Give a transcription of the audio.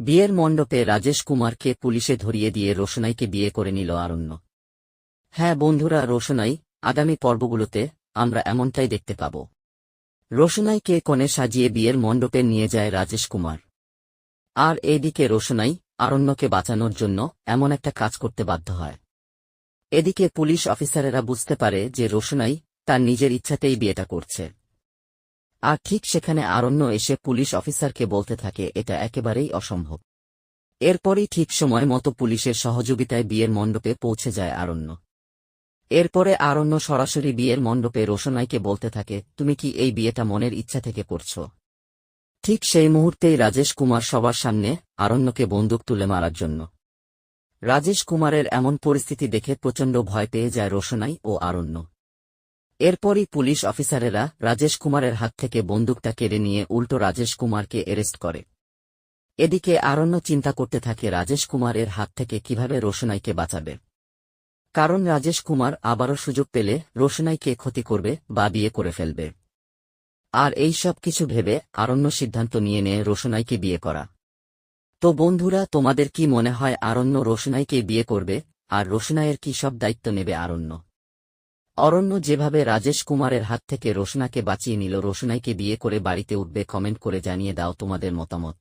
বিয়ের মণ্ডপে রাজেশ কুমারকে পুলিশে ধরিয়ে দিয়ে রোশনাইকে বিয়ে করে নিল আরণ্য। হ্যাঁ বন্ধুরা, রোশনাই, আগামী পর্বগুলোতে আমরা এমনটাই দেখতে পাব। রোশনাইকে কনে সাজিয়ে বিয়ের মণ্ডপে নিয়ে যায় রাজেশ কুমার। আর এদিকে রোশনাই আরণ্যকে বাঁচানোর জন্য এমন একটা কাজ করতে বাধ্য হয়। এদিকে পুলিশ অফিসারেরা বুঝতে পারে যে রোশনাই তার নিজের ইচ্ছাতেই বিয়েটা করছে। আর ঠিক সেখানে আরণ্য এসে পুলিশ অফিসারকে বলতে থাকে, এটা একেবারেই অসম্ভব। এরপরই ঠিক সময় মতো পুলিশের সহযোগিতায় বিয়ের মণ্ডপে পৌঁছে যায় আরণ্য। এরপরে আরণ্য সরাসরি বিয়ের মণ্ডপে রোশনাইকে বলতে থাকে, তুমি কি এই বিয়েটা মনের ইচ্ছা থেকে করছ? ঠিক সেই মুহূর্তেই রাজেশ কুমার সবার সামনে আরণ্যকে বন্দুক তুলে মারার জন্য। রাজেশ কুমারের এমন পরিস্থিতি দেখে প্রচণ্ড ভয় পেয়ে যায় রোশনাই ও আরণ্য। এরপরই পুলিশ অফিসারেরা রাজেশ কুমারের হাত থেকে বন্দুকটা কেড়ে নিয়ে উল্টো রাজেশ কুমারকে এরেস্ট করে। এদিকে আরণ্য চিন্তা করতে থাকে রাজেশ কুমারের হাত থেকে কীভাবে রোশনাইকে বাঁচাবে। কারণ রাজেশ কুমার আবারও সুযোগ পেলে রোশনাইকে ক্ষতি করবে বা বিয়ে করে ফেলবে। আর এই সব কিছু ভেবে আরণ্য সিদ্ধান্ত নিয়ে নেয় রোশনাইকে বিয়ে করা। তো বন্ধুরা, তোমাদের কি মনে হয় আরণ্য রোশনাইকে বিয়ে করবে? আর রোশনাইয়ের কি সব দায়িত্ব নেবে আরণ্য? অরণ্য যেভাবে রাজেশ কুমারের হাত থেকে রোশনাকে বাঁচিয়ে নিল, রোশনাইকে বিয়ে করে বাড়িতে উঠবে, কমেন্ট করে জানিয়ে দাও তোমাদের মতামত।